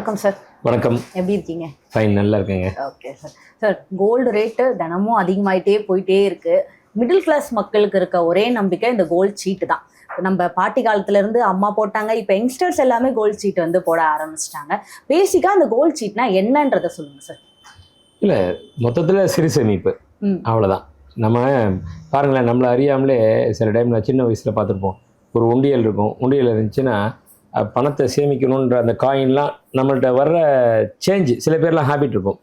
வணக்கம் சார் வணக்கம். எப்படி இருக்கீங்க? ஃபைன் நல்லா இருக்கேங்க. Okay sir sir gold rate தினமும் அதிகமாயிட்டே போயிட்டே இருக்கு. மிடில் கிளாஸ் மக்களுக்கு இருக்க ஒரே நம்பிக்கை இந்த கோல்ட் சீட்டு தான். நம்ம பாட்டி காலத்துல இருந்து அம்மா போட்டாங்க இப்போ யங்ஸ்டர்ஸ் எல்லாமே கோல்ட் சீட் வந்து போட ஆரம்பிச்சிட்டாங்க. பேசிக்கா இந்த கோல்ட் சீட்னா என்னன்றதை சொல்லுங்க சார் இல்லை மொத்தத்தில் சிறு சேமிப்பு. அவ்வளோதான் நம்ம பாருங்களேன் நம்மளை அறியாமலே சில டைமில் சின்ன வயசில் பார்த்துருப்போம். ஒரு உண்டியல் இருக்கும். உண்டியல் இருந்துச்சுன்னா பணத்தை சேமிக்கணுன்ற அந்த காயின்லாம் நம்மள்கிட்ட வர்ற சேஞ்சு சில பேர்லாம் ஹேபிட் இருக்கும்.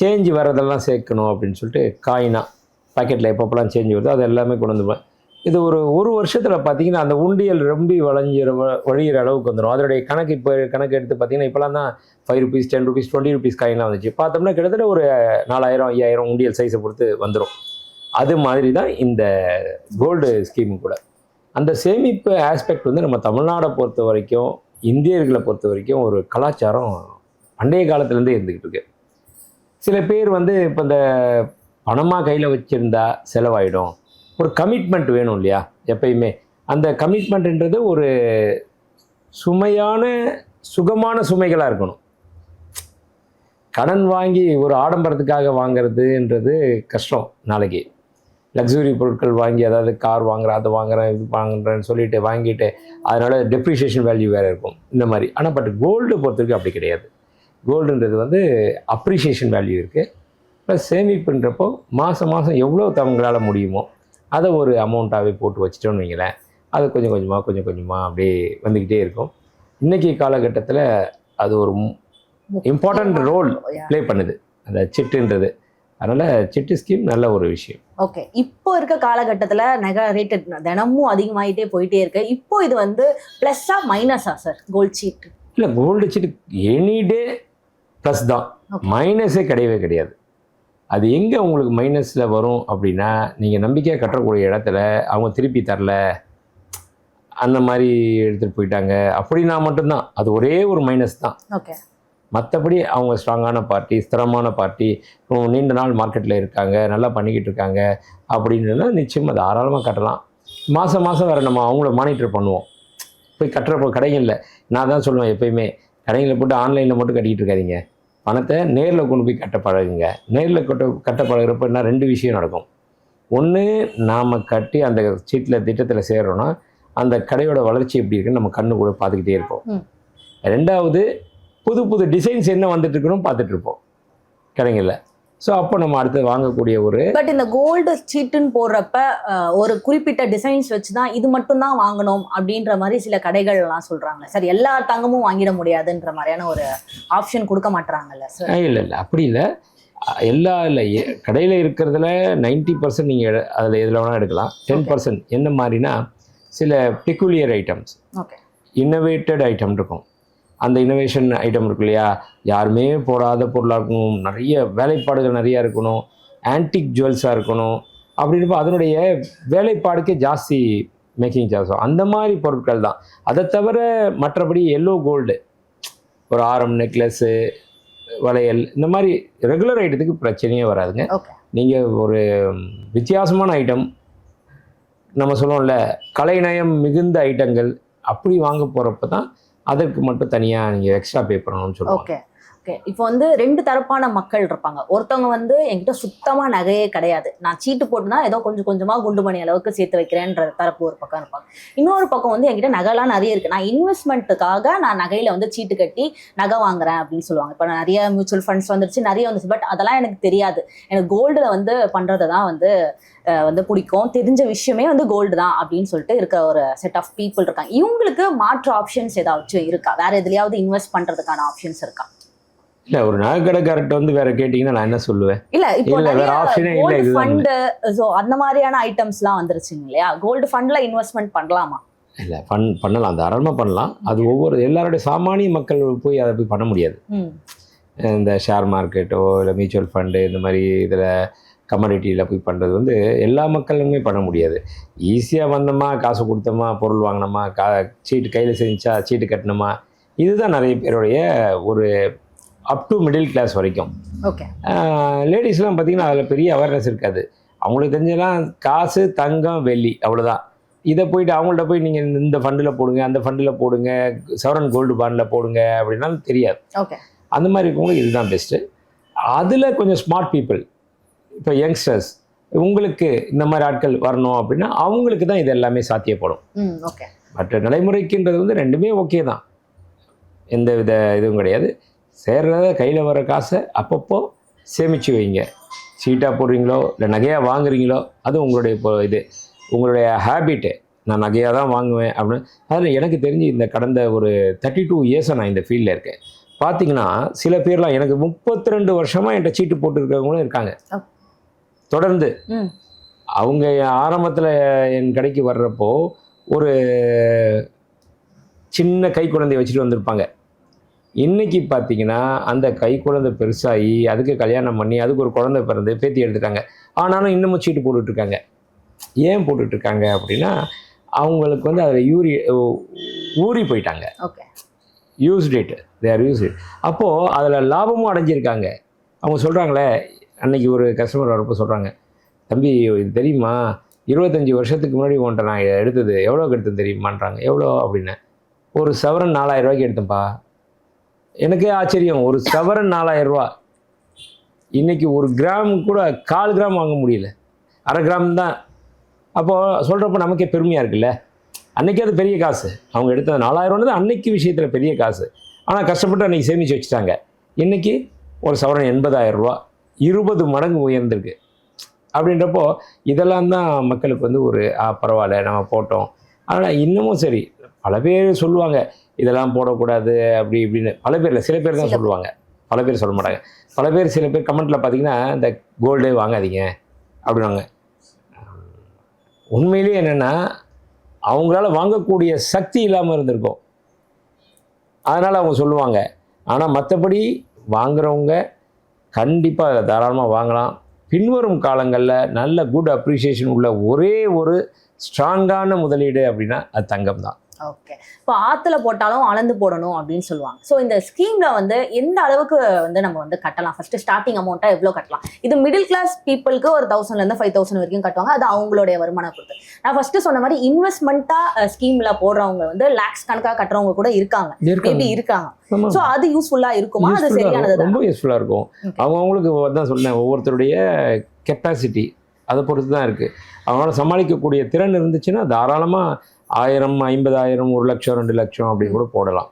சேஞ்சு வர்றதெல்லாம் சேர்க்கணும் அப்படின்னு சொல்லிட்டு காயினாக பாக்கெட்டில் எப்பப்பெல்லாம் சேஞ்ச் வருதோ அது எல்லாமே கொண்டு வந்துருவேன். இது ஒரு ஒரு வருஷத்தில் பார்த்தீங்கன்னா அந்த உண்டியல் ரொம்ப வளைஞ்சிற வ- அளவுக்கு வந்துடும் அதனுடைய கணக்கு இப்போ கணக்கு எடுத்து பார்த்தீங்கன்னா இப்போலாம் தான் five rupees ten rupees twenty rupees காயின்லாம் வந்துச்சு. பார்த்தோம்னா கிட்டத்தட்ட ஒரு நாலாயிரம் ஐயாயிரம் உண்டியல் சைஸை பொறுத்து வந்துடும் அது மாதிரி தான் இந்த கோல்டு ஸ்கீம் கூட. அந்த சேமிப்பு ஆஸ்பெக்ட் வந்து நம்ம தமிழ்நாடை பொறுத்த வரைக்கும் இந்தியர்களை பொறுத்த வரைக்கும் ஒரு கலாச்சாரம் பண்டைய காலத்துலேருந்தே இருந்துக்கிட்டு இருக்கு. சில பேர் வந்து இப்போ இந்த பணமாக கையில் வச்சுருந்தா செலவாயிடும். ஒரு கமிட்மெண்ட் வேணும் இல்லையா எப்பயுமே. அந்த கமிட்மெண்ட்ன்றது ஒரு சுமையான சுகமான சுமைகளாக இருக்கணும். கடன் வாங்கி ஒரு ஆடம்பரத்துக்காக வாங்கிறதுன்றது கஷ்டம் நாளைக்கு. லக்ஸுரி பொருட்கள் வாங்கி அதாவது கார் வாங்குறேன் அதை வாங்குறேன் இது வாங்குறேன்னு சொல்லிட்டு வாங்கிட்டு அதனால டெப்ரிஷியேஷன் வேல்யூ வேறு இருக்கும். இந்த மாதிரி. ஆனால் பட் கோல்டு பொறுத்த வரைக்கும் அப்படி கிடையாது. கோல்டுன்றது வந்து அப்ரிஷியேஷன் வேல்யூ இருக்குது ப்ளஸ் சேமிப்புன்றப்போ மாதம் மாதம் எவ்வளோ தவங்களால் முடியுமோ அதை ஒரு அமௌண்ட்டாகவே போட்டு வச்சிட்டோம்னு வைங்களேன். அது கொஞ்சம் கொஞ்சமாக கொஞ்சம் கொஞ்சமாக அப்படியே வந்துக்கிட்டே இருக்கும். இன்றைக்கி காலகட்டத்தில் அது ஒரு இம்பார்ட்டண்ட் ரோல் ப்ளே பண்ணுது. அந்த சிட்டுன்றது. அதனால் சிட்டு ஸ்கீம் நல்ல ஒரு விஷயம். ஓகே. இப்போ இருக்க காலகட்டத்துல நகை ரேட்டு தினமும் அதிகமாயிட்டே போயிட்டே இருக்கு. இப்போ இது வந்து ப்ளஸ்ஸா மைனஸா சார் கோல்ட் சீட் இல்லை gold chit any day plus தான். மைனஸே கிடையவே கிடையாது. அது எங்கே உங்களுக்கு மைனஸில் வரும் அப்படின்னா நீங்கள் நம்பிக்கையாக கட்டக்கூடிய இடத்துல அவங்க திருப்பி தரல அந்த மாதிரி எடுத்துகிட்டு போயிட்டாங்க அப்படின்னா மட்டும்தான். அது ஒரே ஒரு மைனஸ் தான். ஓகே மற்றபடி அவங்க ஸ்ட்ராங்கான பார்ட்டி ஸ்திரமான பார்ட்டி நீண்ட நாள் மார்க்கெட்டில் இருக்காங்க நல்லா பண்ணிக்கிட்டு இருக்காங்க அப்படின்னா நிச்சயமாக தாராளமாக கட்டலாம். மாதம் மாதம் வேறு நம்ம அவங்கள மானிட்டர் பண்ணுவோம். போய் கட்டுறப்போ கடைகளில் நான் தான் சொல்லுவேன் எப்பயுமே கடைகளில் போட்டு ஆன்லைனில் மட்டும் கட்டிக்கிட்டு இருக்காதீங்க. பணத்தை நேரில் கொண்டு போய் கட்ட பழகுங்க. நேரில் கட்ட கட்ட பழகுறப்ப என்ன ரெண்டு விஷயம் நடக்கும். ஒன்று நாம் கட்டி அந்த சீட்டில் திட்டத்தில் சேர்றோன்னா அந்த கடையோட வளர்ச்சி எப்படி இருக்குன்னு நம்ம கண்ணு கூட பார்த்துக்கிட்டே இருப்போம். ரெண்டாவது புது புது டிசைன்ஸ் என்ன வந்துட்டு இருக்குன்னு பார்த்துட்டு இருப்போம் கடைங்களில் ஸோ அப்போ நம்ம அடுத்து வாங்கக்கூடிய ஒரு பட் இந்த கோல்டு சீட்டுன்னு போடுறப்ப ஒரு குறிப்பிட்ட டிசைன்ஸ் வச்சு தான் இது மட்டும் தான் வாங்கணும் அப்படின்ற மாதிரி சில கடைகள் எல்லாம் சொல்றாங்க. சார் எல்லா தங்கமும் வாங்கிட முடியாதுன்ற மாதிரியான ஒரு ஆப்ஷன் கொடுக்க மாட்டாங்கல்ல சார் இல்லை இல்லை. அப்படி இல்லை. எல்லா இல்லை கடையில் இருக்கிறதுல நைன்ட்டி பர்சன்ட் நீங்கள் அதில் எதில் வேணால் எடுக்கலாம். டென் பர்சன்ட் என்ன மாதிரினா சில peculiar items okay innovated item இருக்கும். அந்த இன்னோவேஷன் ஐட்டம் இருக்கு இல்லையா? யாருமே போடாத பொருளாக இருக்கணும். நிறைய வேலைப்பாடுகள் நிறையா இருக்கணும். ஆன்டிக் ஜுவல்ஸாக இருக்கணும். அப்படின்றப்ப அதனுடைய வேலைப்பாடுக்கே ஜாஸ்தி மேக்கிங் சார்ஜ் அந்த மாதிரி பொருட்கள் தான். அதை தவிர மற்றபடி எல்லோ கோல்டு ஒரு ஆரம் நெக்லஸ்ஸு வளையல் இந்த மாதிரி ரெகுலர் ஐட்டத்துக்கு பிரச்சனையே வராதுங்க. நீங்கள் ஒரு வித்தியாசமான ஐட்டம் நம்ம சொல்லுவோம்ல கலைநயம் மிகுந்த ஐட்டங்கள் அப்படி வாங்க போகிறப்ப தான் அதற்கு மட்டும் தனியாக நீங்கள் எக்ஸ்ட்ரா பே பண்ணணும்னு சொல்லுவாங்க. ஓகே இப்போ வந்து ரெண்டு தரப்பான மக்கள் இருப்பாங்க. ஒருத்தவங்க வந்து என்கிட்ட சுத்தமாக நகையே கிடையாது. நான் சீட்டு போட்டுனா ஏதோ கொஞ்சம் கொஞ்சமாக குண்டு மணி அளவுக்கு சேர்த்து வைக்கிறேன்ற தரப்பு ஒரு பக்கம் இருப்பாங்க. இன்னொரு பக்கம் வந்து என்கிட்ட நகைலாம் நிறைய இருக்குது நான் இன்வெஸ்ட்மெண்ட்டுக்காக நான் நகையில் வந்து சீட்டு கட்டி நகை வாங்குறேன் அப்படின்னு சொல்லுவாங்க. இப்போ நிறைய மியூச்சுவல் ஃபண்ட்ஸ் வந்துருச்சு நிறைய வந்துச்சு பட் அதெல்லாம் எனக்கு தெரியாது. எனக்கு கோல்டில் வந்து பண்ணுறது தான் வந்து வந்து பிடிக்கும். தெரிஞ்ச விஷயமே வந்து கோல்டு தான் அப்படின்னு சொல்லிட்டு இருக்க ஒரு செட் ஆஃப் பீப்புள் இருக்காங்க. இவங்களுக்கு மாற்று ஆப்ஷன்ஸ் ஏதாச்சும் இருக்கா? வேற எதுலையாவது இன்வெஸ்ட் பண்ணுறதுக்கான ஆப்ஷன்ஸ் இருக்கா? இல்லை ஒரு நகைக்கடைக்காரர்கிட்ட வந்து வேற கேட்டிங்கன்னா நான் என்ன சொல்லுவேன்? இல்ல இப்போ வேற ஏ இல்ல, இதுதான் ஃபண்ட் சோ அந்த மாதிரியான ஐட்டம்ஸ்லாம் வந்துருச்சுங்க இல்லையா? கோல்டு ஃபண்ட்ல இன்வெஸ்ட்மெண்ட் பண்ணலாமா? இல்லை பண் பண்ணலாம் தாராளமாக பண்ணலாம். அது ஒவ்வொரு எல்லாருடைய சாமானிய மக்கள் போய் அதை போய் பண்ண முடியாது. இந்த ஷேர் மார்க்கெட்டோ இல்லை மியூச்சுவல் ஃபண்டு இந்த மாதிரி இதில் கமாடிட்டியில் போய் பண்ணுறது வந்து எல்லா மக்களுமே பண்ண முடியாது. ஈஸியாக வந்தோமா காசு கொடுத்தோமா பொருள் வாங்கினோமா கா சீட்டு கையில் செஞ்சா சீட்டு கட்டினோமா இதுதான் நிறைய பேருடைய ஒரு அப் டு மிடில் கிளாஸ் வரைக்கும். ஓகே லேடிஸ்லாம் பார்த்திங்கன்னா அதில் பெரிய அவேர்னஸ் இருக்காது. அவங்களுக்கு தெரிஞ்செல்லாம் காசு தங்கம் வெள்ளி அவ்வளோதான் இதை போயிட்டு அவங்கள்ட்ட போய் நீங்கள் இந்த ஃபண்டில் போடுங்க அந்த ஃபண்டில் போடுங்க செவரன் கோல்டு பாண்டில் போடுங்க அப்படின்னா தெரியாது. ஓகே அந்த மாதிரி இருக்கவங்களுக்கு இதுதான் பெஸ்ட்டு அதில் கொஞ்சம் ஸ்மார்ட் பீப்புள் இப்போ யங்ஸ்டர்ஸ் உங்களுக்கு இந்த மாதிரி ஆட்கள் வரணும் அப்படின்னா அவங்களுக்கு தான் இது எல்லாமே சாத்தியப்படும். ஓகே மற்ற நடைமுறைக்குன்றது வந்து ரெண்டுமே ஓகே தான். எந்த வித இதுவும் கிடையாது. சேர்றத கையில் வர காசை அப்பப்போ சேமித்து வைங்க. சீட்டாக போடுறீங்களோ இல்லை நகையாக வாங்குறீங்களோ அது உங்களுடைய இப்போ இது உங்களுடைய ஹேபிட்டு நான் நகையாக தான் வாங்குவேன் அப்படின்னு. அதில் எனக்கு தெரிஞ்சு இந்த கடந்த ஒரு தேர்ட்டி டூ இயர்ஸாக நான் இந்த ஃபீல்டில் இருக்கேன். பார்த்தீங்கன்னா சில பேர்லாம் எனக்கு முப்பத்தி ரெண்டு வருஷமாக என்கிட்ட சீட்டு போட்டுருக்கவங்களும் இருக்காங்க. தொடர்ந்து. அவங்க ஆரம்பத்தில் என் கடைக்கு வர்றப்போ ஒரு சின்ன கை குழந்தைய வச்சுட்டு வந்திருப்பாங்க. இன்னைக்கு பார்த்தீங்கன்னா அந்த கை குழந்தை பெருசாகி அதுக்கு கல்யாணம் பண்ணி அதுக்கு ஒரு குழந்தை பிறந்து பேத்தி எடுத்துட்டாங்க. ஆனாலும் இன்னமும் சீட்டு போட்டுட்டு இருக்காங்க ஏன் போட்டுட்டு இருக்காங்க அப்படின்னா அவங்களுக்கு வந்து அதில் யூரி ஊறி போயிட்டாங்க. Okay. Use that there use that அப்போது அதில் லாபமும் அடைஞ்சிருக்காங்க. அவங்க சொல்கிறாங்களே அன்னைக்கு ஒரு கஸ்டமர் வரப்போ சொல்கிறாங்க தம்பி இது தெரியுமா? இருபத்தஞ்சி வருஷத்துக்கு முன்னாடி உன்ட்ட நான் எடுத்தது எவ்வளோக்கு எடுத்தது தெரியுமான்றாங்க. எவ்வளோ அப்படின்னு. ஒரு சவரன் நாலாயிரம் ரூபாய்க்கு எடுத்தேன்ப்பா. எனக்கே ஆச்சரியம். ஒரு சவரன் நாலாயிரம் ரூபா இன்றைக்கி ஒரு கிராம் கூட கால் கிராம் வாங்க முடியல. அரை கிராம் தான். அப்போது சொல்கிறப்ப நமக்கே பெருமையாக இருக்குல்ல? அன்னைக்கு அது பெரிய காசு. அவங்க எடுத்தது நாலாயிரம்னு அன்னைக்கு விஷயத்தில் பெரிய காசு. ஆனால் கஷ்டப்பட்டு அன்றைக்கி சேமித்து வச்சுட்டாங்க. இன்றைக்கி ஒரு சவரன் எண்பதாயிரம் ரூபா இருபது மடங்கு உயர்ந்திருக்கு. அப்படின்றப்போ இதெல்லாம் தான் மக்களுக்கு வந்து ஒரு பரவாயில்ல நம்ம போட்டோம். ஆனால் இன்னமும் சரி பல பேர் சொல்லுவாங்க இதெல்லாம் போடக்கூடாது அப்படி இப்படின்னு. பல பேரில் சில பேர் தான் சில- சொல்லுவாங்க. பல பேர் சொல்ல மாட்டாங்க. பல பேர் சில பேர் கமெண்ட்டில் பார்த்தீங்கன்னா இந்த கோல்டே வாங்காதீங்க அப்படின்னாங்க உண்மையிலேயே என்னென்னா அவங்களால வாங்கக்கூடிய சக்தி இல்லாமல் இருந்திருக்கும். அதனால் அவங்க சொல்லுவாங்க. ஆனால் மற்றபடி வாங்குறவங்க கண்டிப்பாக அதில் தாராளமாக வாங்கலாம். பின்வரும் காலங்களில் நல்ல குட் அப்ரிசியேஷன் உள்ள ஒரே ஒரு ஸ்ட்ராங்கான முதலீடு அப்படின்னா அது தங்கம் தான் ஓகே இப்போ ஆத்துல போட்டாலும் அளந்து போடணும் அப்படின்னு சொல்லுவாங்க. ஸோ இந்த ஸ்கீம்ல வந்து எந்த அளவுக்கு வந்து நம்ம வந்து கட்டலாம்? ஃபர்ஸ்ட் ஸ்டார்டிங் அமௌண்ட்டா எவ்வளோ கட்டலாம்? இது மிடில் கிளாஸ் பீப்புளுக்கு ஒரு தௌசண்ட்ல இருந்து ஃபைவ் தௌசண்ட் வரைக்கும் கட்டுவாங்க. அது அவங்களுடைய வருமானம் பொறுத்து. நான் ஃபர்ஸ்ட் சொன்ன மாதிரி இன்வெஸ்ட்மெண்ட்டா ஸ்கீம்ல போடுறவங்க வந்து லேக்ஸ் கணக்கா கட்டுறவங்க கூட இருக்காங்க. மேபி இருக்காங்க. ஸோ அது யூஸ்ஃபுல்லா இருக்குமா? அது சரியானது. ரொம்ப யூஸ்ஃபுல்லாக இருக்கும். Okay. அவங்கவுங்களுக்கு தான் சொன்னேன் ஒவ்வொருத்தருடைய கெப்பாசிட்டி அதை பொறுத்து தான் இருக்குது அவங்களால சமாளிக்கக்கூடிய திறன் இருந்துச்சுன்னா தாராளமாக ஆயிரம் ஐம்பதாயிரம் ஒரு லட்சம் ரெண்டு லட்சம் அப்படி கூட போடலாம்.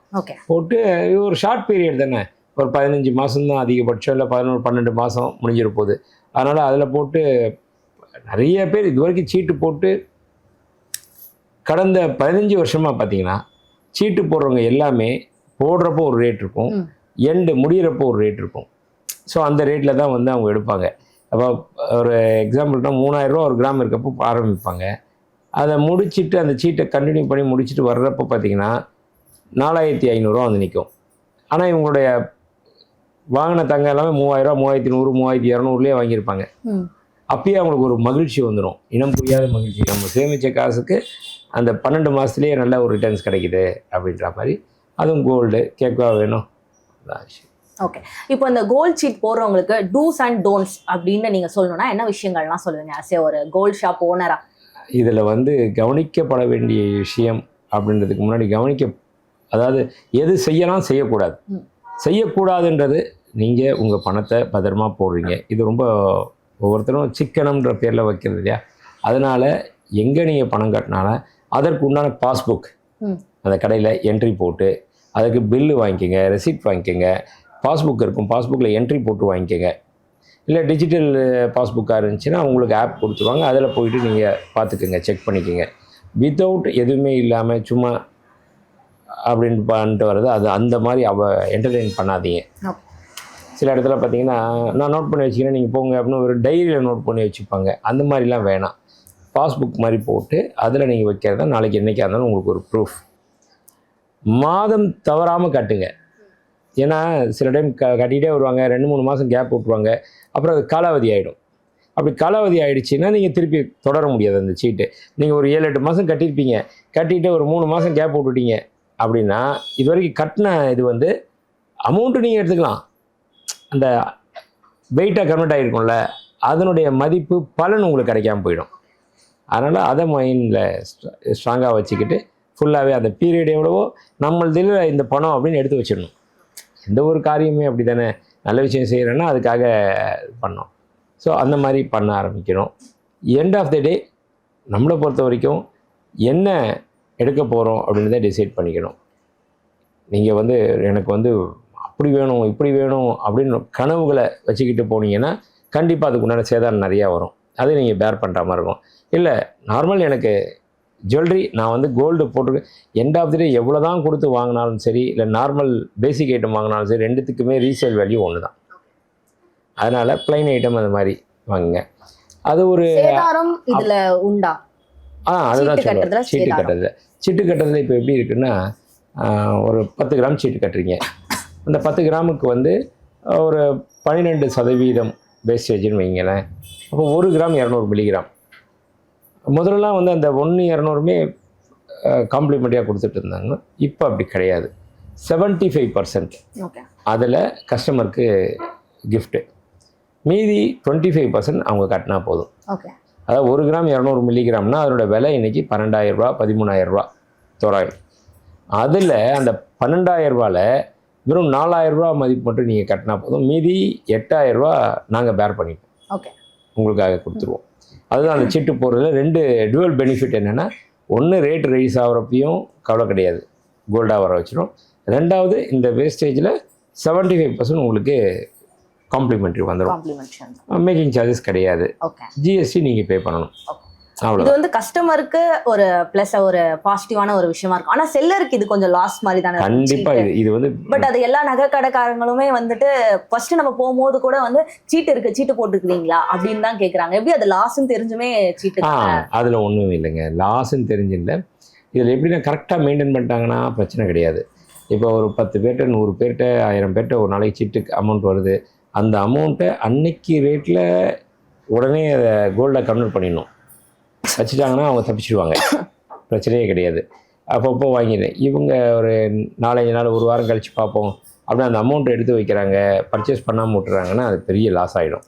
போட்டு ஒரு ஷார்ட் பீரியட் தானே? ஒரு பதினஞ்சு மாதம் தான் அதிகபட்சம் இல்லை பதினோரு பன்னெண்டு மாதம் முடிஞ்சிட போகுது அதனால் அதில் போட்டு நிறைய பேர் இது வரைக்கும் சீட்டு போட்டு கடந்த பதினஞ்சு வருஷமாக பார்த்தீங்கன்னா சீட்டு போடுறவங்க எல்லாமே போடுறப்போ ஒரு ரேட் இருக்கும். எண்டு முடியிறப்போ ஒரு ரேட் இருக்கும். ஸோ அந்த ரேட்டில் தான் வந்து அவங்க எடுப்பாங்க. அப்போ ஒரு எக்ஸாம்பிள்னா மூணாயிரரூவா ஒரு கிராம் இருக்கப்போ ஆரம்பிப்பாங்க. அதை முடிச்சிட்டு அந்த சீட்டை கண்டினியூ பண்ணி முடிச்சுட்டு வர்றப்போ பார்த்தீங்கன்னா நாலாயிரத்தி ஐநூறுரூவா வந்து நிற்கும் ஆனால் இவங்களுடைய வாங்கின தங்கம் எல்லாமே மூவாயிரரூவா மூவாயிரத்தி நூறு மூவாயிரத்தி இரநூறுலேயே வாங்கியிருப்பாங்க. அப்பயே அவங்களுக்கு ஒரு மகிழ்ச்சி வந்துடும் இனம் புரியாத மகிழ்ச்சி. நம்ம சேமித்த காசுக்கு அந்த பன்னெண்டு மாதத்துலேயே நல்ல ஒரு ரிட்டர்ன்ஸ் கிடைக்குது அப்படின்ற மாதிரி. அதுவும் கோல்டு கேட்கவா வேணும். ஓகே இப்போ இந்த கோல்ட் சீட் போடுறவங்களுக்கு டூஸ் அண்ட் டோன்ட்ஸ் அப்படின்னு நீங்க சொல்லணும்னா என்ன விஷயங்கள்லாம் சொல்லுவீங்க? அசே ஒரு கோல்ட் ஷாப் ஓனரா இதில் வந்து கவனிக்கப்பட வேண்டிய விஷயம் அப்படின்றதுக்கு முன்னாடி கவனிக்க அதாவது எது செய்யலாம் செய்யக்கூடாது. செய்யக்கூடாதுன்றது நீங்கள் உங்கள் பணத்தை பத்திரமா போடுறீங்க இது ரொம்ப ஒவ்வொருத்தரும் சிக்கனம்ன்ற பேரில் வைக்கிறது இல்லையா அதனால் எங்கே நீங்கள் பணம் கட்டினாலும் அதற்கு உண்டான பாஸ்புக். அந்த கடையில் என்ட்ரி போட்டு அதுக்கு பில்லு வாங்கிக்கோங்க ரெசிப்ட் வாங்கிக்கோங்க பாஸ்புக் இருக்கும் பாஸ்புக்கில் என்ட்ரி போட்டு வாங்கிக்கோங்க இல்லை டிஜிட்டல் பாஸ்புக்காக இருந்துச்சுன்னா உங்களுக்கு ஆப் கொடுத்துருவாங்க. அதில் போயிட்டு நீங்கள் பார்த்துக்குங்க செக் பண்ணிக்கோங்க. வித்தவுட் எதுவுமே இல்லாமல் சும்மா அப்படின்னு பண்ணிட்டு வர்றது அது அந்த மாதிரி அவ என்டர்டெயின் பண்ணாதீங்க. சில இடத்துல பார்த்தீங்கன்னா நான் நோட் பண்ணி வச்சுக்கிறேன் நீங்கள் போங்க அப்படின்னு ஒரு டைரியில் நோட் பண்ணி வச்சுப்பாங்க. அந்த மாதிரிலாம் வேணாம். பாஸ்புக் மாதிரி போட்டு அதில் நீங்கள் வைக்கிறது தான் நாளைக்கு என்றைக்கா இருந்தாலும் உங்களுக்கு ஒரு ப்ரூஃப் மாதம் தவறாமல் கட்டுங்க. ஏன்னா சில டைம் க கட்டிகிட்டே வருவாங்க. ரெண்டு மூணு மாதம் கேப் விட்ருவாங்க அப்புறம் அது காலாவதி ஆகிடும் அப்படி காலாவதி ஆகிடுச்சின்னா நீங்கள் திருப்பி தொடர முடியாது அந்த சீட்டு நீங்கள் ஒரு ஏழு எட்டு மாதம் கட்டியிருப்பீங்க. கட்டிட்டு ஒரு மூணு மாதம் கேப் விட்டுட்டீங்க அப்படின்னா இது வரைக்கும் கட்டின இது வந்து அமௌண்ட்டு நீங்கள் எடுத்துக்கலாம். அந்த வெயிட்டாக கன்வெர்ட் ஆகிருக்கும்ல அதனுடைய மதிப்பு பலன் உங்களுக்கு கிடைக்காம போயிடும். அதனால் அதை மைண்டில் ஸ்ட்ராங்காக வச்சுக்கிட்டு ஃபுல்லாகவே அந்த பீரியட் எவ்வளவோ நம்மளதில் இந்த பணம் அப்படின்னு எடுத்து வச்சிடணும். எந்த ஒரு காரியமே அப்படி தானே நல்ல விஷயம் செய்கிறேன்னா அதுக்காக பண்ணோம். ஸோ அந்த மாதிரி பண்ண ஆரம்பிக்கணும் எண்ட் ஆஃப் த டே நம்மளை பொறுத்த வரைக்கும் என்ன எடுக்க போகிறோம் அப்படின்றத டிசைட் பண்ணிக்கணும். நீங்கள் வந்து எனக்கு வந்து அப்படி வேணும் இப்படி வேணும் அப்படின்னு கனவுகளை வச்சுக்கிட்டு போனீங்கன்னா கண்டிப்பாக அதுக்கு உண்டான சேதாரம் நிறையா வரும். அதை நீங்கள் பேர் பண்ணுற மாதிரி இருக்கும். இல்லை நார்மல் எனக்கு ஜுவல்லரி நான் வந்து கோல்டு போட்டிருக்கேன் எண்ட் ஆஃப் தி டே எவ்வளோ தான் கொடுத்து வாங்கினாலும் சரி இல்லை நார்மல் பேசிக் ஐட்டம் வாங்கினாலும் சரி ரெண்டுத்துக்குமே ரீசேல் வேல்யூ ஒன்று தான் அதனால் ப்ளைன் ஐட்டம் அந்த மாதிரி வாங்குங்க. அது ஒரு இதுல உண்டா? ஆ அதுதான் சீட்டு சொல்லுவேன். சீட்டு சேதாரம். கட்டுறதுல சீட்டு கட்டுறதுல இப்போ எப்படி இருக்குன்னா ஒரு பத்து கிராம் சீட்டு கட்டுறீங்க. அந்த பத்து கிராமுக்கு வந்து ஒரு பன்னிரெண்டு சதவீதம் வேஸ்டேஜ்னு வைங்களேன். அப்போ ஒரு கிராம் இரநூறு மில்லிகிராம் முதல்லலாம் வந்து அந்த ஒன்று இரநூறுமே காம்ப்ளிமெண்ட்டாக கொடுத்துட்டு இருந்தாங்க. இப்போ அப்படி கிடையாது. 75% ஃபைவ் பர்சன்ட் அதில் கஸ்டமருக்கு கிஃப்ட்டு மீதி டுவெண்ட்டி ஃபைவ் பர்சன்ட் அவங்க கட்டினா போதும். ஓகே அதாவது ஒரு கிராம் இரநூறு மில்லிகிராம்னா அதோட விலை இன்னைக்கு பன்னெண்டாயிரம் ரூபா பதிமூணாயிரம் ரூபா தோராயம். அதில் அந்த பன்னெண்டாயிரம் ரூபாவில் வெறும் நாலாயிரம் ரூபா மதிப்பு மட்டும் நீங்கள் கட்டினா போதும். மீதி எட்டாயிரம் ரூபா நாங்கள் பேர் பண்ணிப்போம். ஓகே உங்களுக்காக கொடுத்துருவோம். அதுதான் அந்த சீட்டு போடுறதுல ரெண்டு டுவல் பெனிஃபிட் என்னென்னா ஒன்று ரேட் ரைஸ் ஆகிறப்பையும் கவலை கிடையாது. கோல்டாக வர வச்சிடும் ரெண்டாவது இந்த வேஸ்டேஜில் 75% ஃபைவ் பர்சன்ட் உங்களுக்கு காம்ப்ளிமெண்ட்ரி வந்துடும் மேக்கிங் சார்ஜஸ் கிடையாது. ஜிஎஸ்டி நீங்கள் பே பண்ணணும். இது வந்து கஸ்டமருக்கு ஒரு பிளஸ் ஒரு பாசிட்டிவான ஒரு விஷயமா இருக்கும். ஆனா செல்லருக்கு இது கொஞ்சம் லாஸ் மாதிரி தானே கண்டிப்பா இது இது வந்து பட் அது எல்லா நகை கடைக்காரங்களுமே வந்துட்டு ஃபர்ஸ்ட் நம்ம போகும்போது கூட வந்து சீட்டு இருக்கு சீட்டு போட்டுக்கிறீங்களா அப்படின்னு தான் கேக்குறாங்க. எப்படி அது லாஸ்ன்னு தெரிஞ்சுமே சீட்டு அதில் ஒன்றும் இல்லைங்க. லாஸ்ன்னு தெரிஞ்சில்ல. இதில் எப்படின்னா கரெக்டாக மெயின்டைன் பண்ணிட்டாங்கன்னா பிரச்சனை கிடையாது. இப்போ ஒரு பத்து பேர்கிட்ட நூறு பேர்கிட்ட ஆயிரம் பேர்கிட்ட ஒரு நாளைக்கு சீட்டுக்கு அமௌண்ட் வருது. அந்த அமௌண்ட்டை அன்னைக்கு ரேட்டில் உடனே அதை கோல்டை கன்வெர்ட் பண்ணிடணும். வச்சுட்டாங்கன்னா அவங்க தப்பிச்சிடுவாங்க பிரச்சனையே கிடையாது. அப்பப்போ வாங்கிடு. இவங்க ஒரு நாலஞ்சு நாள் ஒரு வாரம் கழித்து பார்ப்போம். அப்படின்னு அந்த அமௌண்ட்டை எடுத்து வைக்கிறாங்க. பர்ச்சேஸ் பண்ணாமல் விட்டுறாங்கன்னா அது பெரிய லாஸ் ஆகிடும்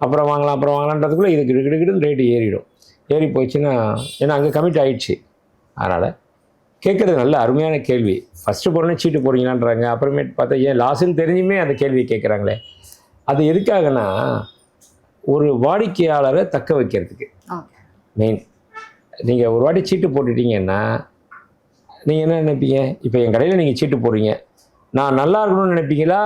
அப்புறம் வாங்கலாம் அப்புறம் வாங்கலான்றதுக்குள்ளே இதுக்கு கிடுக்கிடுன்னு ரேட்டு ஏறிடும். ஏறி போச்சுன்னா ஏன்னா அங்கே கமிட் ஆயிடுச்சு. அதனால் கேட்குறது நல்ல அருமையான கேள்வி. ஃபஸ்ட்டு போகிறோன்னே சீட்டு போடுறீங்களான்றாங்க. அப்புறமேட்டு பார்த்தா ஏன் லாஸ்ன்னு தெரிஞ்சுமே அந்த கேள்வி கேட்குறாங்களே. அது எதுக்காகனா ஒரு வாடிக்கையாளரை தக்க வைக்கிறதுக்கு. மெயின் நீங்கள் ஒரு வாட்டி சீட்டு போட்டுட்டீங்கன்னா நீங்கள் என்ன நினைப்பீங்க? இப்போ என் கடையில் நீங்கள் சீட்டு போடுறீங்க. நான் நல்லா இருக்கணும்னு நினைப்பீங்களா?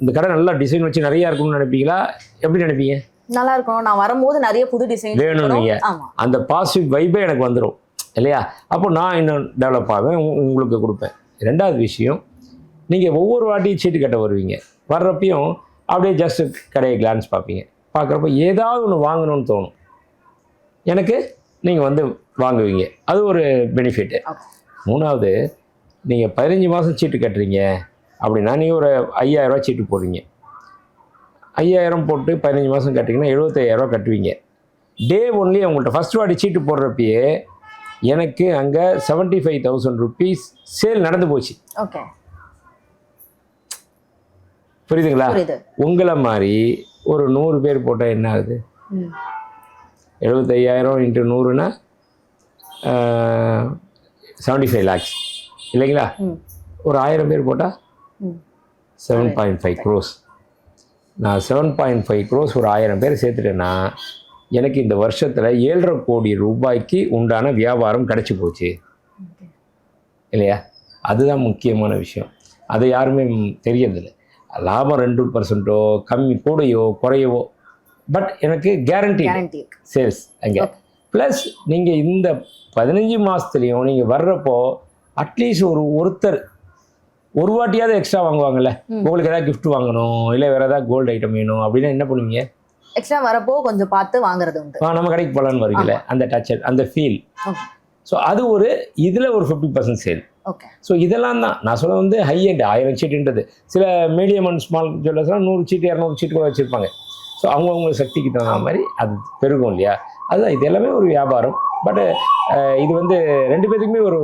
இந்த கடை நல்லா டிசைன் வச்சு நிறையா இருக்கணும்னு நினைப்பீங்களா? எப்படி நினைப்பீங்க? நல்லா இருக்கணும் நான் வரும்போது நிறைய புது டிசைன் வேணும்னீங்க. ஆமா. அந்த பாசிட்டிவ் வைபே எனக்கு வந்துடும் இல்லையா? அப்போ நான் இன்னும் டெவலப் ஆவேன். உங்களுக்கு கொடுப்பேன். ரெண்டாவது விஷயம் நீங்கள் ஒவ்வொரு வாட்டியும் சீட்டு கட்ட வருவீங்க. வர்றப்பையும் அப்படியே ஜஸ்ட் கடையை கிளான்ஸ் பார்ப்பீங்க. பார்க்குறப்ப ஏதாவது ஒன்று வாங்கணும்னு தோணும். எனக்கு நீங்கள் வந்து வாங்குவீங்க. அது ஒரு பெனிஃபிட்டு. மூணாவது நீங்கள் பதினஞ்சு மாதம் சீட்டு கட்டுறீங்க அப்படின்னா நீங்கள் ஒரு ஐயாயிரரூவா சீட்டு போடுறீங்க. ஐயாயிரம் போட்டு பதினஞ்சு மாதம் கட்டிங்கன்னா எழுபத்தையாயிரரூவா கட்டுவீங்க. டே ஒன்லி அவங்கள்ட்ட ஃபஸ்ட் வாட்டி சீட்டு போடுறப்பயே எனக்கு அங்கே seventy five thousand rupees sale நடந்து போச்சு. ஓகே புரியுதுங்களா? புரியுது. உங்களை மாதிரி ஒரு நூறு பேர் போட்டால் என்ன ஆகுது. எழுபத்தையாயிரம் இன்ட்டு நூறுனா செவன்ட்டி ஃபைவ் லேக்ஸ் இல்லைங்களா. ஒரு ஆயிரம் பேர் போட்டால். செவன் பாயிண்ட் ஃபைவ் க்ரோஸ் நான் செவன் பாயிண்ட் ஃபைவ் க்ரோஸ் ஒரு ஆயிரம் பேர் சேர்த்துட்டேன்னா எனக்கு இந்த வருஷத்தில் ஏழரை கோடி ரூபாய்க்கு உண்டான வியாபாரம் கிடச்சி போச்சு. இல்லையா? அதுதான் முக்கியமான விஷயம். அது யாருமே தெரியறதில்ல. லாபம் ரெண்டு பர்சன்ட்டோ கம்மி கூடையோ குறையவோ பட் எனக்கு கேரண்டி சேல்ஸ் அங்கே. ப்ளஸ் நீங்கள் இந்த பதினஞ்சு மாதத்துலேயும் நீங்கள் வர்றப்போ அட்லீஸ்ட் ஒரு ஒருத்தர் ஒரு வாட்டியாவது எக்ஸ்ட்ரா வாங்குவாங்கல்ல. உங்களுக்கு ஏதாவது gift வாங்கணும் இல்லை வேறு ஏதாவது கோல்டு ஐட்டம் வேணும் அப்படின்னா என்ன பண்ணுவீங்க? எக்ஸ்ட்ரா வரப்போ கொஞ்சம் பார்த்து வாங்குறது உண்டு. வா நம்ம கடைக்கு போகலான்னு வருவீங்களே அந்த டச் அந்த ஃபீல். ஸோ அது ஒரு இதில் ஒரு fifty percent sale okay. So இதெல்லாம் தான். நான் சொல்ல வந்து ஹை எண்ட் ஆயிரம் சீட்டுன்றது சில மீடியம் அண்ட் ஸ்மால் ஜுவல்லர்ஸ்லாம் நூறு சீட்டு இரநூறு சீட்டு கூட வச்சுருப்பாங்க. ஸோ அவங்கவுங்க சக்திக்கு தகுந்த மாதிரி அது பெருகும் இல்லையா? அதுதான் இது எல்லாமே ஒரு வியாபாரம். பட் இது வந்து ரெண்டு பேத்துக்குமே ஒரு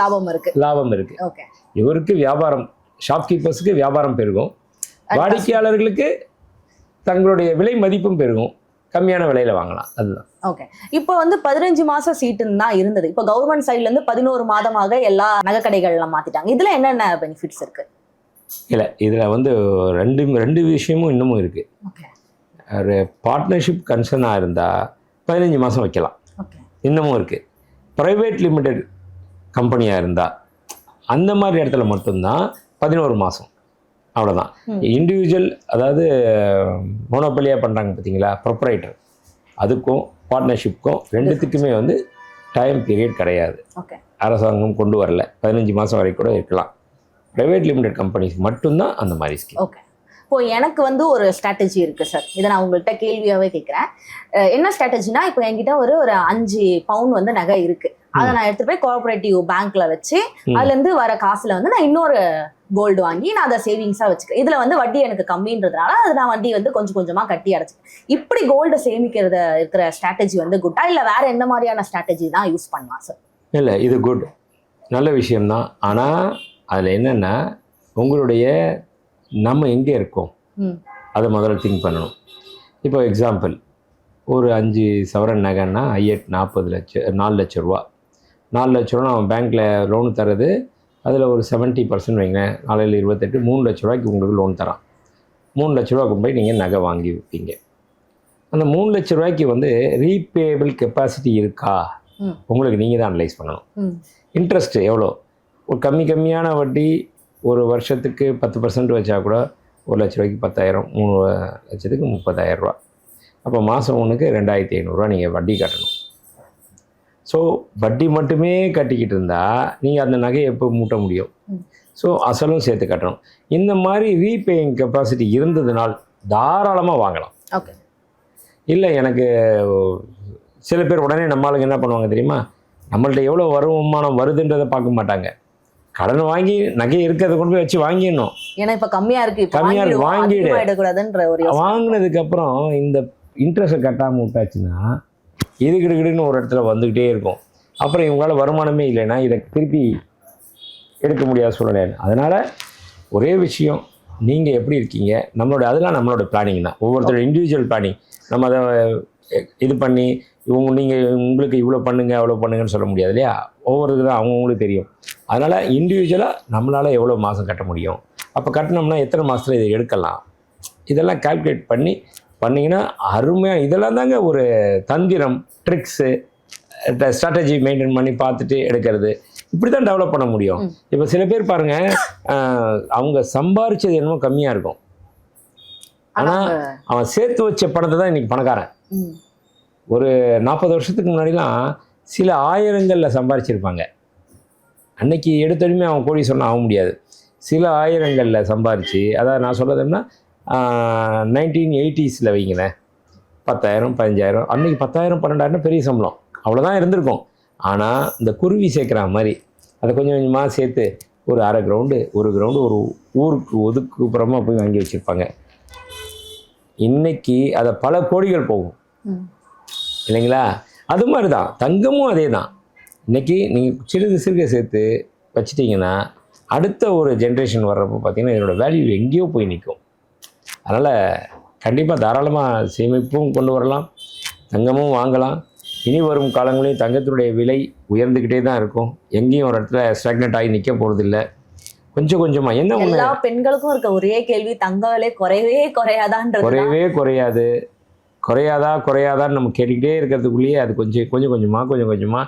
லாபம் இருக்கு. லாபம் இருக்குது ஓகே. இவருக்கு வியாபாரம் ஷாப்கீப்பர்ஸுக்கு வியாபாரம் பெருகும். வாடிக்கையாளர்களுக்கு தங்களுடைய விலை மதிப்பும் பெருகும். கம்மியான விலையில வாங்கலாம். அதுதான். ஓகே. இப்போ வந்து பதினஞ்சு மாசம் சீட்டுன்னு தான் இருந்தது. இப்போ கவர்மெண்ட் சைட்ல இருந்து பதினோரு மாதமாக எல்லா நகைக்கடைகள்லாம் மாத்திட்டாங்க. இதுல என்னென்ன பெனிஃபிட்ஸ் இருக்கு? இல்லை இதில் வந்து ரெண்டு ரெண்டு விஷயமும் இன்னமும் இருக்குது ஓகே. ஒரு பார்ட்னர்ஷிப் கன்சர்னாக இருந்தால் பதினஞ்சு மாதம் வைக்கலாம். ஓகே இன்னமும் இருக்குது ப்ரைவேட் லிமிடெட் கம்பெனியாக இருந்தால் அந்த மாதிரி இடத்துல மட்டும்தான் பதினோரு மாதம் அவ்வளோதான். இண்டிவிஜுவல் அதாவது மோனோபலியாக பண்ணுறாங்க பார்த்தீங்களா ப்ரொப்ரைட்டர் அதுக்கும் பார்ட்னர்ஷிப்க்கும் ரெண்டுத்துக்குமே வந்து டைம் பீரியட் கிடையாது. ஓகே அரசாங்கம் கொண்டு வரல. பதினஞ்சு மாதம் வரைக்கும் கூட இருக்கலாம். ப்ரைவேட் லிமிடெட் கம்பெனிஸ் மட்டும்தான் அந்த மாதிரி ஸ்கீம் ஓகே இப்போ எனக்கு வந்து ஒரு ஸ்ட்ராட்டஜி இருக்கு சார் இதை நான் உங்கள்கிட்ட கேள்வியாவே கேட்குறேன் என்ன ஸ்ட்ராட்டஜினா இப்போ என்கிட்ட ஒரு ஒரு அஞ்சு பவுன் வந்து நகை இருக்கு. அதை நான் எடுத்துட்டு போய் கோஆபரேட்டிவ் பேங்க்ல வச்சு ம். அதுல இருந்து வர காசுல வந்து நான் இன்னொரு கோல்டு வாங்கி நான் அதை சேவிங்ஸா வச்சுக்கிறேன். இதுல வந்து வட்டி எனக்கு கம்மின்றதுனால அது நான் வட்டி வந்து கொஞ்சம் கொஞ்சமா கட்டி அடைச்சிக்கிறேன் இப்படி கோல்டு சேமிக்கிறத இருக்கிற ஸ்ட்ராட்டஜி வந்து குட்டா இல்ல வேற எந்த மாதிரியான ஸ்ட்ராட்டஜி தான் யூஸ் பண்ணலாம் சார் இல்லை இது குட் நல்ல விஷயம்தான். ஆனால் அதில் என்னென்னா உங்களுடைய நம்ம எங்கே இருக்கோம். அதை முதல்ல திங்க் பண்ணணும். இப்போ எக்ஸாம்பிள் ஒரு அஞ்சு சவரன் நகைன்னா ஐயட் நாற்பது லட்சம் நாலு லட்ச ரூபா. நாலு லட்ச ரூபா நம்ம பேங்க்கில் லோன் தரது அதில் ஒரு செவன்ட்டி பர்சன்ட் வைங்களேன் நாளையில் இருபத்தெட்டு மூணு லட்ச ரூபாய்க்கு உங்களுக்கு லோன் தரான். மூணு லட்ச ரூபா கொண்டு போய் நீங்கள் நகை வாங்கி விற்பீங்க அந்த மூணு லட்ச ரூபாய்க்கு வந்து ரீபேபிள் கெப்பாசிட்டி இருக்கா. உங்களுக்கு நீங்கள் தான் அனலைஸ் பண்ணணும். ம். இன்ட்ரெஸ்ட் எவ்வளோ? ஒரு கம்மி கம்மியான வட்டி ஒரு வருஷத்துக்கு பத்து பர்சன்ட் வச்சா கூட ஒரு லட்ச ரூபாய்க்கு பத்தாயிரம் மூணு லட்சத்துக்கு முப்பதாயிரம் ரூபா. அப்போ மாதம் ஒன்றுக்கு ரெண்டாயிரத்தி ஐநூறுரூவா நீங்கள் வட்டி கட்டணும். ஸோ வட்டி மட்டுமே கட்டிக்கிட்டு இருந்தால் நீங்கள் அந்த நகையை எப்போ மூட்ட முடியும். ஸோ அசலும் சேர்த்து கட்டணும். இந்த மாதிரி ரீபேயிங் கெப்பாசிட்டி இருந்ததுனால் தாராளமாக வாங்கலாம். ஓகே இல்லை எனக்கு சில பேர் உடனே நம்மளுக்கு என்ன பண்ணுவாங்க தெரியுமா? நம்மள்ட்ட எவ்வளோ வருமானம் வருதுன்றதை பார்க்க மாட்டாங்க. கடன் வாங்கி நகை இருக்கிறத கொண்டு போய் வச்சு வாங்கிடணும். ஏன்னா இப்ப கம்மியா இருக்கு. இப்ப கம்மியா இருக்கு, வாங்கிடு. வாங்கினதுக்கப்புறம் இந்த இன்ட்ரெஸ்ட்டை கட்டாமல் விட்டாச்சுன்னா இது கிடுகிடுன்னு ஒரு இடத்துல வந்துக்கிட்டே இருக்கும். அப்புறம் இவங்களால வருமானமே இல்லைன்னா இதை திருப்பி எடுக்க முடியாத சூழ்நிலை. அதனால் ஒரே விஷயம் நீங்கள் எப்படி இருக்கீங்க? நம்மளோட அதெல்லாம் நம்மளோட பிளானிங் தான். ஒவ்வொருத்தரோட இண்டிவிஜுவல் பிளானிங் நம்ம அதை இது பண்ணி இவங்க நீங்கள் உங்களுக்கு இவ்வளோ பண்ணுங்க அவ்வளோ பண்ணுங்கன்னு சொல்ல முடியாது இல்லையா? ஒவ்வொருத்தரும் அவங்கவுங்களுக்கு தெரியும். அதனால் இண்டிவிஜுவலாக நம்மளால் எவ்வளோ மாதம் கட்ட முடியும்? அப்போ கட்டினோம்னா எத்தனை மாதத்தில் இதை எடுக்கலாம்? இதெல்லாம் கால்குலேட் பண்ணி பண்ணிங்கன்னா அருமையாக இதெல்லாம் தாங்க ஒரு தந்திரம் ட்ரிக்ஸு ஸ்ட்ராட்டஜி மெயின்டைன் பண்ணி பார்த்துட்டு எடுக்கிறது. இப்படி தான் டெவலப் பண்ண முடியும். இப்போ சில பேர் பாருங்கள் அவங்க சம்பாரிச்சது என்னமோ கம்மியாக இருக்கும். ஆனா ஆனா, அவன் சேர்த்து வச்ச பணத்தை தான் இன்னைக்கு பணக்காரன். ஒரு நாற்பது வருஷத்துக்கு முன்னாடிலாம் சில ஆயிரங்களில் சம்பாரிச்சிருப்பாங்க. அன்னைக்கு எடுத்தோடனே அவன் கோடி சொன்னால் ஆக முடியாது. சில ஆயிரங்களில் சம்பாரித்து அதாவது நான் சொல்கிறதுன்னா நைன்டீன் எயிட்டிஸில் வைங்களேன். பத்தாயிரம் பதினஞ்சாயிரம் அன்னைக்கு பத்தாயிரம் பன்னெண்டாயிரம் பெரிய சம்பளம். அவ்வளோதான் இருந்திருக்கும். ஆனால் இந்த குருவி சேர்க்குற மாதிரி அதை கொஞ்சம் கொஞ்சமாக சேர்த்து ஒரு அரை கிரவுண்டு ஒரு கிரவுண்டு ஒரு ஊருக்கு ஒதுக்குப்புறமா போய் வாங்கி வச்சுருப்பாங்க. இன்னைக்கு அதை பல கோடிகள் போகும். இல்லைங்களா? அது மாதிரி தான் தங்கமும் அதே தான் இன்னைக்கு நீங்கள் சிறிது சிறுக சேர்த்து வச்சிட்டிங்கன்னா அடுத்த ஒரு ஜென்ரேஷன் வர்றப்போ பார்த்தீங்கன்னா இதனோட வேல்யூ எங்கேயோ போய் நிற்கும் அதனால் கண்டிப்பாக தாராளமாக சேமிப்பும் கொண்டு வரலாம். தங்கமும் வாங்கலாம். இனி வரும் காலங்களில் தங்கத்தினுடைய விலை உயர்ந்துக்கிட்டே தான் இருக்கும். எங்கேயும் ஒரு இடத்துல ஸ்டாக்னட் ஆகி நிற்க போகிறதில்ல கொஞ்சம் கொஞ்சமாக என்ன ஒன்று எல்லா பெண்களுக்கும் இருக்க ஒரே கேள்வி தங்க விலை குறையவே குறையாதான்றது குறையவே குறையாது. குறையாதா குறையாதான்னு நம்ம கேட்டுக்கிட்டே இருக்கிறதுக்குள்ளேயே அது கொஞ்சம் கொஞ்சம் கொஞ்சமாக கொஞ்சம் கொஞ்சமாக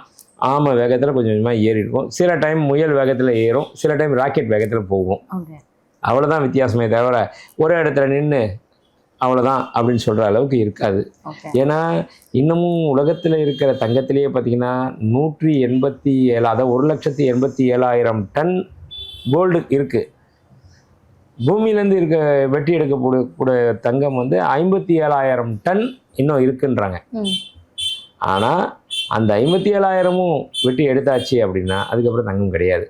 ஆமை வேகத்தில் கொஞ்சம் கொஞ்சமாக ஏறி இருக்கும் சில டைம் முயல் வேகத்தில் ஏறும் சில டைம் ராக்கெட் வேகத்தில் போகும். அவ்வளோதான் வித்தியாசமே தவிர ஒரே இடத்துல நின்று அவ்வளோதான் அப்படின்னு சொல்கிற அளவுக்கு இருக்காது. ஏன்னா இன்னமும் உலகத்தில் இருக்கிற தங்கத்திலேயே பார்த்தீங்கன்னா நூற்றி எண்பத்தி ஏழு அதாவது ஒரு லட்சத்தி எண்பத்தி ஏழாயிரம் டன் கோல்டு இருக்குது பூமியிலேருந்து இருக்க வெட்டி எடுக்கக்கூடிய கூட தங்கம் வந்து ஐம்பத்தி ஏழாயிரம் டன் இன்னும் இருக்குன்றாங்க. ஆனால் அந்த ஐம்பத்தி ஏழாயிரமும் வெட்டி எடுத்தாச்சு அப்படின்னா அதுக்கப்புறம் தங்கம் கிடையாது.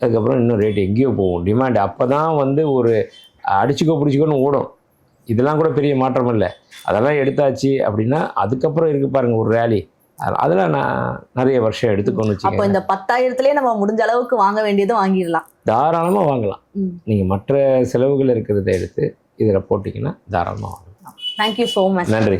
அதுக்கப்புறம் இன்னும் ரேட் எங்கேயோ போகும். டிமாண்ட் அப்போ தான் வந்து ஒரு அடிச்சுக்கோ பிடிச்சிக்கோன்னு ஓடும். இதெல்லாம் கூட பெரிய மாற்றம் இல்லை அதெல்லாம் எடுத்தாச்சு அப்படின்னா அதுக்கப்புறம் இருக்கு பாருங்க ஒரு ரேலி அதெல்லாம் நான் நிறைய வருஷம் எடுத்துக்கோன்னு அப்போ இந்த பத்தாயிரத்திலே நம்ம முடிஞ்ச அளவுக்கு வாங்க வேண்டியதும் வாங்கிடலாம். தாராளமாக வாங்கலாம். நீங்கள் மற்ற செலவுகள் இருக்கிறத எடுத்து இதில் போட்டிங்கன்னா தாராளமாக வாங்கலாம். தேங்க்யூ ஸோ மச் நன்றி.